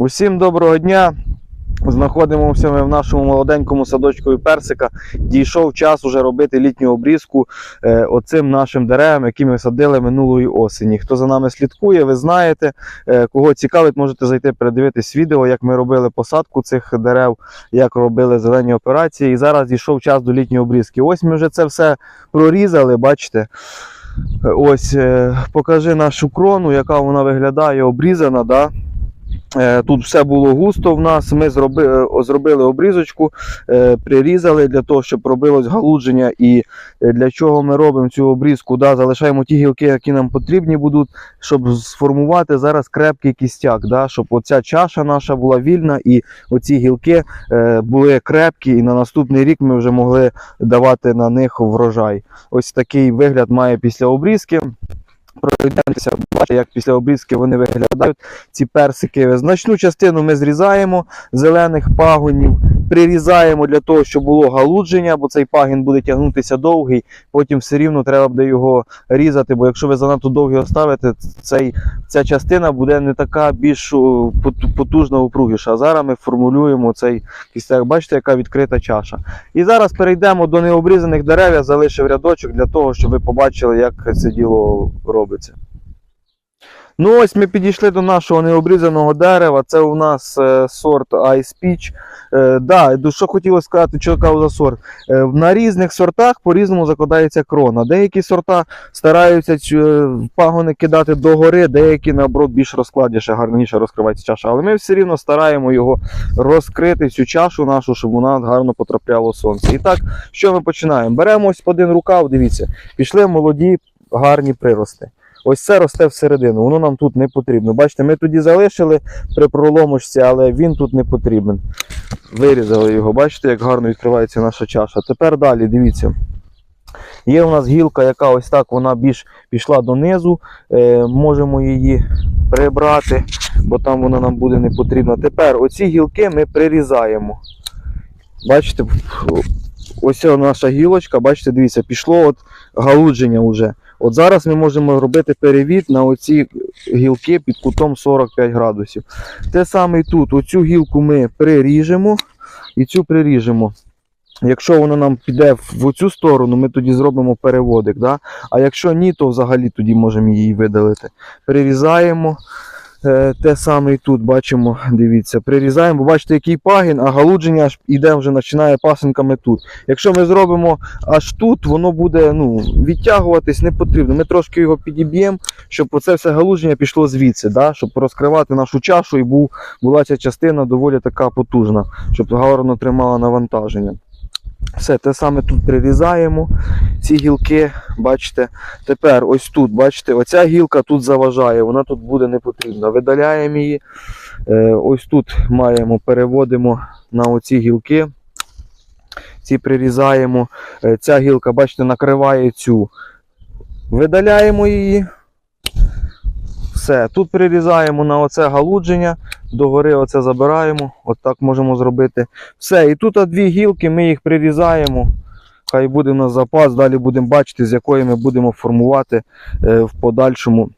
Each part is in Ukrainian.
Усім доброго дня. Знаходимося ми в нашому молоденькому садочку персика. Дійшов час уже робити літню обрізку е, оцим нашим деревам, які ми садили минулої осені. Хто за нами слідкує, ви знаєте. Е, кого цікавить, можете зайти передивитись відео, як ми робили посадку цих дерев, як робили зелені операції. І зараз дійшов час до літньої обрізки. Ось ми вже це все прорізали, бачите. Е, Ось покажи нашу крону, яка вона виглядає обрізана. Да? Е, Тут все було густо в нас. Ми зроби, е, зробили обрізочку, е, прирізали для того, щоб робилось галудження. І для чого ми робимо цю обрізку? Да, залишаємо ті гілки, які нам потрібні будуть, щоб сформувати зараз крепкий кістяк, да, щоб оця чаша наша була вільна і оці гілки були крепкі, і на наступний рік ми вже могли давати на них врожай. Ось такий вигляд має після обрізки. Пройдемося, бачите, як після обрізки вони виглядають. Ці персики. Значну частину ми зрізаємо зелених пагонів, прирізаємо для того, щоб було галудження, бо цей пагін буде тягнутися довгий. Потім все рівно треба буде його різати, бо якщо ви занадто довгий оставите, цей, ця частина буде не така більш потужна упругіша. А зараз ми формулюємо цей кістяк. Бачите, яка відкрита чаша. І зараз перейдемо до необрізаних дерев. Я залишив рядочок для того, щоб ви побачили, як це діло робиться. Ну ось ми підійшли до нашого необрізаного дерева. Це у нас е, сорт Ice Peach. Е, да, що хотілося сказати, що кажу за сорт. Е, на різних сортах по-різному закладається крона. Деякі сорта стараються е, пагони кидати догори, деякі наоборот більш розкладніше, гарніше розкривається чаша. Але ми все рівно стараємо його розкрити, цю чашу нашу, щоб вона гарно потрапляло сонце. І так, що ми починаємо? Беремо ось один рукав, дивіться, пішли молоді гарні прирости. Ось це росте всередину, воно нам тут не потрібно. Бачите, ми тоді залишили при проломочці, але він тут не потрібен. Вирізали його, бачите, як гарно відкривається наша чаша. Тепер далі, дивіться. Є у нас гілка, яка ось так вона більш пішла донизу. Е, можемо її прибрати, бо там вона нам буде не потрібна. Тепер оці гілки ми прирізаємо. Бачите, ось наша гілочка, бачите, дивіться, пішло от галудження вже. От зараз ми можемо робити перевід на оці гілки під кутом 45 градусів. Те саме і тут. Оцю гілку ми приріжемо і цю приріжемо. Якщо вона нам піде в оцю сторону, ми тоді зробимо переводик. Да? А якщо ні, то взагалі тоді можемо її видалити. Прирізаємо. Е, Те саме і тут бачимо, дивіться, прирізаємо, бо бачите, який пагін, а галудження аж іде вже починає пасинками тут. Якщо ми зробимо аж тут, воно буде ну, відтягуватись не потрібно. Ми трошки його підіб'ємо, щоб оце все галудження пішло звідси, да? щоб розкривати нашу чашу і був, була ця частина доволі така потужна, щоб гарно тримала навантаження. Все, те саме тут прирізаємо ці гілки, бачите. Тепер ось тут, бачите, оця гілка тут заважає, вона тут буде не потрібна. Видаляємо її. Е, ось тут маємо, переводимо на оці гілки. Ці прирізаємо. Е, ця гілка, бачите, накриває цю. Видаляємо її. Все, тут прирізаємо на оце галудження, догори оце забираємо, от так можемо зробити. Все, і тут дві гілки, ми їх прирізаємо. Хай буде на запас, далі будемо бачити, з якої ми будемо формувати е, в подальшому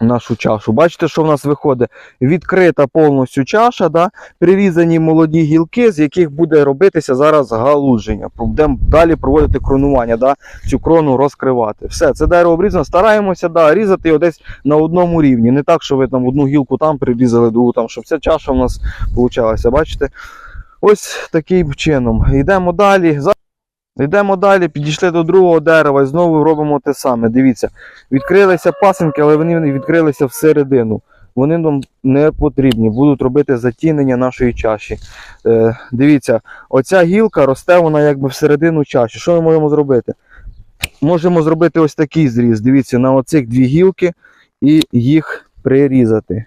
нашу чашу. Бачите, що в нас виходить? Відкрита повністю чаша, да? прирізані молоді гілки, з яких буде робитися зараз галудження. Будемо далі проводити кронування, да? цю крону розкривати. Все, це дерево обрізано. Стараємося да, різати його десь на одному рівні. Не так, що ви там одну гілку там прирізали, другу там, щоб ця чаша в нас вийшла. Бачите? Ось таким чином. Йдемо далі. Йдемо далі, підійшли до другого дерева і знову робимо те саме. Дивіться, відкрилися пасинки, але вони відкрилися всередину. Вони нам не потрібні, будуть робити затінення нашої чаші. Е, дивіться, оця гілка росте вона якби всередину чаші. Що ми можемо зробити? Можемо зробити ось такий зріз. Дивіться, на оцих дві гілки і їх прирізати.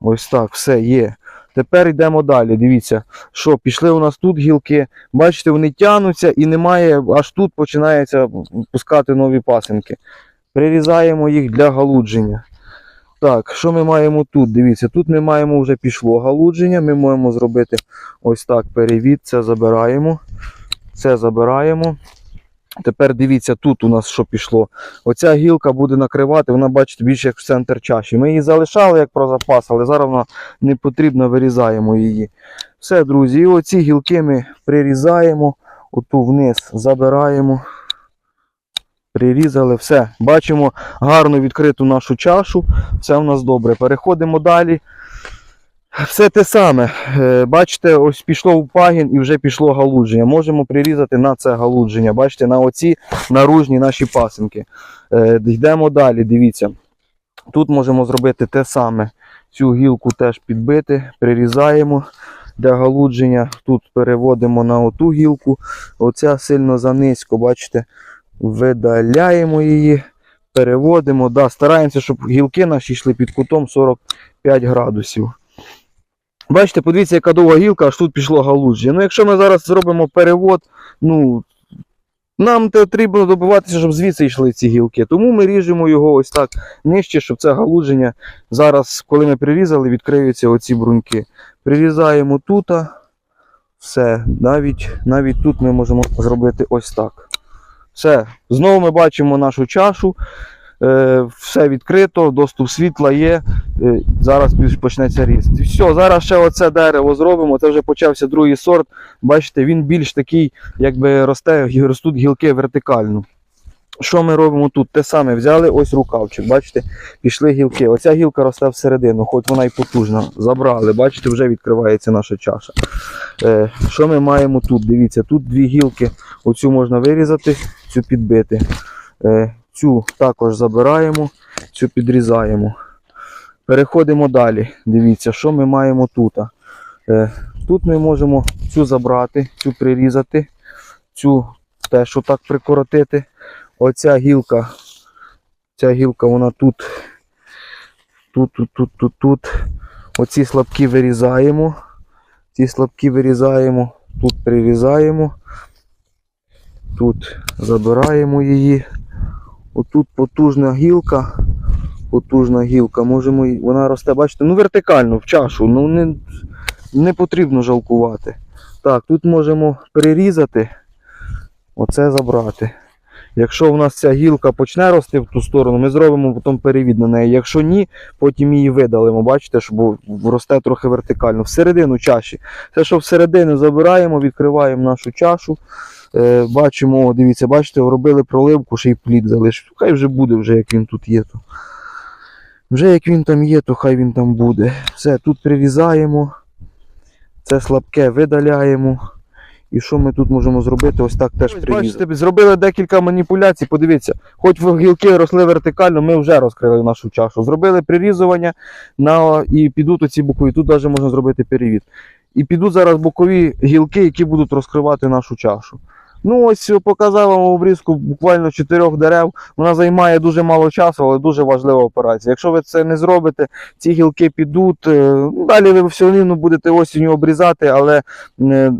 Ось так, все є. Тепер йдемо далі. Дивіться, що пішли у нас тут гілки. Бачите, вони тягнуться і немає, аж тут починається пускати нові пасинки. Прирізаємо їх для галудження. Так, що ми маємо тут? Дивіться, тут ми маємо вже пішло галудження. Ми можемо зробити ось так перевід. Це забираємо. Це забираємо. Тепер дивіться, тут у нас що пішло. Оця гілка буде накривати, вона, бачите, більше як в центр чаші. Ми її залишали як про запас, але зараз вона не потрібно, вирізаємо її. Все, друзі, і оці гілки ми прирізаємо, оту вниз забираємо. Прирізали, все. Бачимо гарно відкриту нашу чашу. Все у нас добре. Переходимо далі. Все те саме. Е, Бачите, ось пішло в пагін і вже пішло галудження. Можемо прирізати на це галудження. Бачите, на оці наружні наші пасинки. Е, Йдемо далі, дивіться. Тут можемо зробити те саме. Цю гілку теж підбити, прирізаємо для галудження. Тут переводимо на оту гілку. Оця сильно занизько, бачите, видаляємо її, переводимо. Да, стараємося, щоб гілки наші йшли під кутом 45 градусів. Бачите, подивіться, яка довга гілка, аж тут пішло галудження. Ну, якщо ми зараз зробимо перевод, ну, нам потрібно добиватися, щоб звідси йшли ці гілки. Тому ми ріжемо його ось так нижче, щоб це галудження. Зараз, коли ми прирізали, відкриються оці бруньки. Прирізаємо тут. Все, навіть, навіть тут ми можемо зробити ось так. Все, знову ми бачимо нашу чашу. Е, все відкрито, доступ світла є. Е, зараз почнеться ріст. Все, зараз ще оце дерево зробимо. Це вже почався другий сорт. Бачите, він більш такий, якби росте, ростуть гілки вертикально. Що ми робимо тут? Те саме взяли ось рукавчик, бачите, пішли гілки. Оця гілка росте всередину, хоч вона і потужна. Забрали, бачите, вже відкривається наша чаша. Е, що ми маємо тут? Дивіться, тут дві гілки. Оцю можна вирізати, цю підбити. Цю також забираємо, цю підрізаємо. Переходимо далі. Дивіться, що ми маємо тут. Е, тут ми можемо цю забрати, цю прирізати, цю теж отак прикоротити. Оця гілка, ця гілка, вона тут, тут, тут, тут, тут, тут. Оці слабкі вирізаємо. Ці слабкі вирізаємо, тут прирізаємо, тут забираємо її. Отут потужна гілка. Потужна гілка. Можемо, вона росте, бачите, ну вертикально в чашу. Ну не, не потрібно жалкувати. Так, тут можемо перерізати, оце забрати. Якщо в нас ця гілка почне рости в ту сторону, ми зробимо потім перевід на неї. Якщо ні, потім її видалимо. Бачите, що росте трохи вертикально. Всередину чаші. Це, що всередину забираємо, відкриваємо нашу чашу. Е, бачимо, дивіться, бачите, робили проливку, ще й плід залишив. Хай вже буде, вже як він тут є. То. Вже як він там є, то хай він там буде. Все, тут прирізаємо. Це слабке видаляємо. І що ми тут можемо зробити? Ось так теж. Бачите, зробили декілька маніпуляцій. Подивіться, хоч гілки росли вертикально, ми вже розкрили нашу чашу. Зробили прирізування на, і підуть оці бокові. Тут навіть можна зробити перевід. І підуть зараз бокові гілки, які будуть розкривати нашу чашу. Ну, ось показав вам обрізку буквально чотирьох дерев. Вона займає дуже мало часу, але дуже важлива операція. Якщо ви це не зробите, ці гілки підуть. е, ну, Далі ви все одно будете осінню обрізати, але е,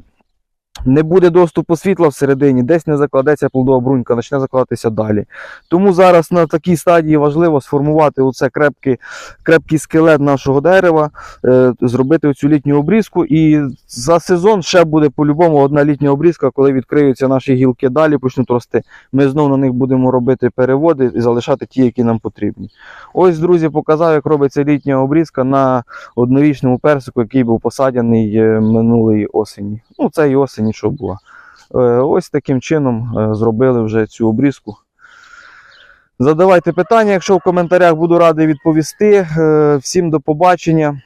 не буде доступу світла всередині, десь не закладеться плодова брунька, почне закладатися далі. Тому зараз на такій стадії важливо сформувати оце крепкий, крепкий скелет нашого дерева, е, зробити оцю літню обрізку. І за сезон ще буде по-любому одна літня обрізка, коли відкриються наші гілки далі, почнуть рости. Ми знову на них будемо робити переводи і залишати ті, які нам потрібні. Ось, друзі, показав, як робиться літня обрізка на однорічному персику, який був посадяний е, минулої осені. Ну, це і осені, що була. Е, Ось таким чином е, зробили вже цю обрізку. Задавайте питання, якщо в коментарях буду радий відповісти. Е, Всім до побачення.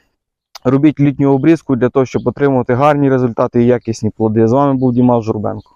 Робіть літню обрізку для того, щоб отримувати гарні результати і якісні плоди. З вами був Дімас Журбенко.